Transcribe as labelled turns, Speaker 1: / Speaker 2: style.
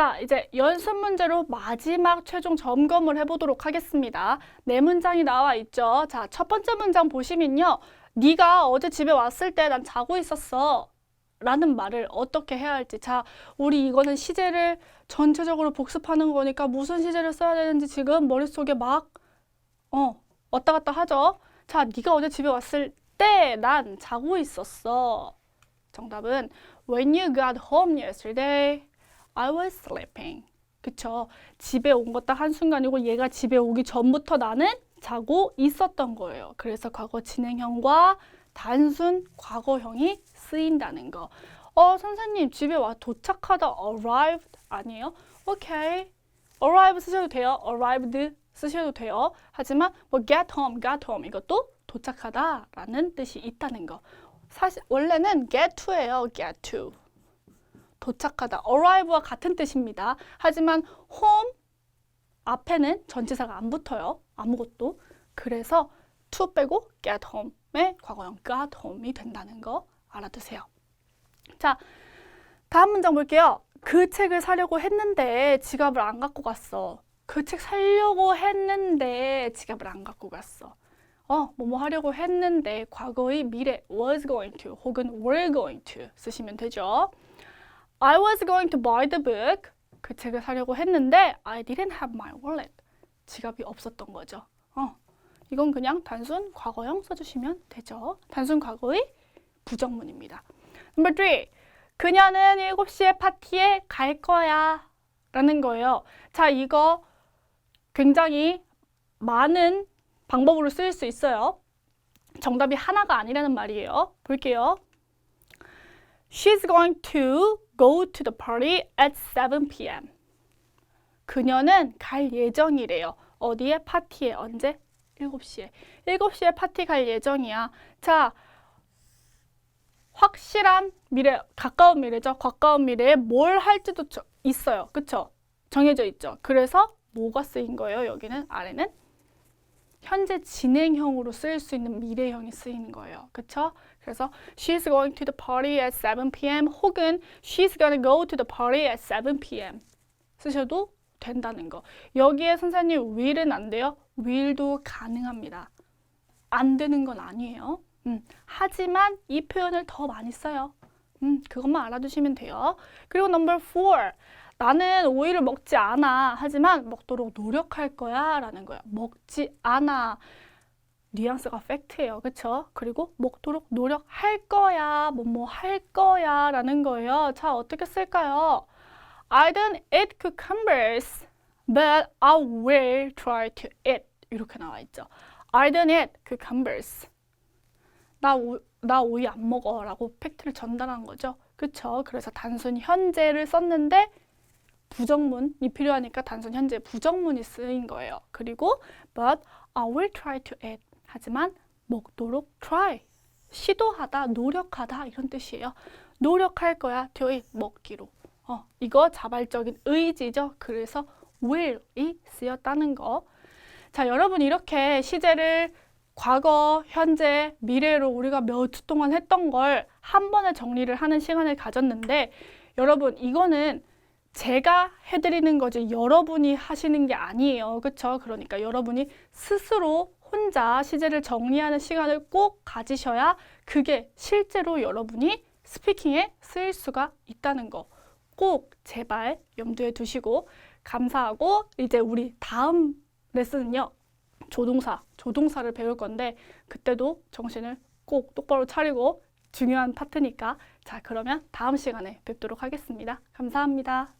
Speaker 1: 자, 이제 연습 문제로 마지막 최종 점검을 해보도록 하겠습니다. 네 문장이 나와 있죠. 자, 첫 번째 문장 보시면요. 네가 어제 집에 왔을 때 난 자고 있었어. 라는 말을 어떻게 해야 할지. 자, 우리 이거는 시제를 전체적으로 복습하는 거니까 무슨 시제를 써야 되는지 지금 머릿속에 막, 어, 왔다 갔다 하죠. 자, 네가 어제 집에 왔을 때 난 자고 있었어. 정답은 When you got home yesterday, I was sleeping. 그쵸? 집에 온거딱 한순간이고 얘가 집에 오기 전부터 나는 자고 있었던 거예요. 그래서 과거 진행형과 단순 과거형이 쓰인다는 거. 어, 선생님 집에 와 도착하다 arrived 아니에요? 오케이. arrive 쓰셔도 돼요. arrived 쓰셔도 돼요. 하지만 뭐 get home, got home 이것도 도착하다라는 뜻이 있다는 거. 사실 원래는 get to예요. get to. 도착하다. arrive와 같은 뜻입니다. 하지만 home 앞에는 전치사가 안 붙어요. 아무것도. 그래서 to 빼고 get home의 과거형 got home이 된다는 거 알아두세요. 자, 다음 문장 볼게요. 그 책을 사려고 했는데 지갑을 안 갖고 갔어. 그 책 사려고 했는데 지갑을 안 갖고 갔어. 어, 뭐뭐 하려고 했는데 과거의 미래 was going to 혹은 were going to 쓰시면 되죠. I was going to buy the book. 그 책을 사려고 했는데 I didn't have my wallet. 지갑이 없었던 거죠. 어, 이건 그냥 단순 과거형 써주시면 되죠. 단순 과거의 부정문입니다. Number three. 그녀는 7시에 파티에 갈 거야. 라는 거예요. 자, 이거 굉장히 많은 방법으로 쓰일 수 있어요. 정답이 하나가 아니라는 말이에요. 볼게요. She's going to go to the party at 7 p.m. 그녀는 갈 예정이래요. 어디에? 파티에. 언제? 7시에. 7시에 파티 갈 예정이야. 자, 확실한 미래, 가까운 미래죠. 가까운 미래에 뭘 할지도 저- 있어요. 그쵸? 정해져 있죠. 그래서 뭐가 쓰인 거예요? 여기는 아래는 현재 진행형으로 쓰일 수 있는 미래형이 쓰이는 거예요. 그쵸? 그래서 she's going to the party at 7 p.m. 혹은 she's gonna go to the party at 7 p.m. 쓰셔도 된다는 거. 여기에 선생님 will은 안 돼요? will도 가능합니다. 안 되는 건 아니에요. 음, 하지만 이 표현을 더 많이 써요. 음, 그것만 알아두시면 돼요. 그리고 number four. 나는 오이를 먹지 않아. 하지만 먹도록 노력할 거야. 라는 거야. 먹지 않아. 뉘앙스가 팩트예요. 그쵸? 그리고 먹도록 노력할 거야. 뭐 뭐 할 거야. 라는 거예요. 자, 어떻게 쓸까요? I don't eat cucumbers, but I will try to eat. 이렇게 나와 있죠. I don't eat cucumbers. 나, 오, 나 오이 안 먹어. 라고 팩트를 전달한 거죠. 그쵸? 그래서 단순 현재를 썼는데 부정문이 필요하니까 단순 현재 부정문이 쓰인 거예요. 그리고 but I will try to eat. 하지만 먹도록 try. 시도하다, 노력하다 이런 뜻이에요. 노력할 거야. to eat 먹기로. 어, 이거 자발적인 의지죠. 그래서 will이 쓰였다는 거. 자, 여러분 이렇게 시제를 과거, 현재, 미래로 우리가 몇 주 동안 했던 걸 한 번에 정리를 하는 시간을 가졌는데 여러분 이거는 제가 해드리는 거지 여러분이 하시는 게 아니에요. 그렇죠? 그러니까 여러분이 스스로 혼자 시제를 정리하는 시간을 꼭 가지셔야 그게 실제로 여러분이 스피킹에 쓰일 수가 있다는 거. 꼭 제발 염두에 두시고 감사하고 이제 우리 다음 레슨은요. 조동사, 조동사를 배울 건데 그때도 정신을 꼭 똑바로 차리고 중요한 파트니까 자 그러면 다음 시간에 뵙도록 하겠습니다. 감사합니다.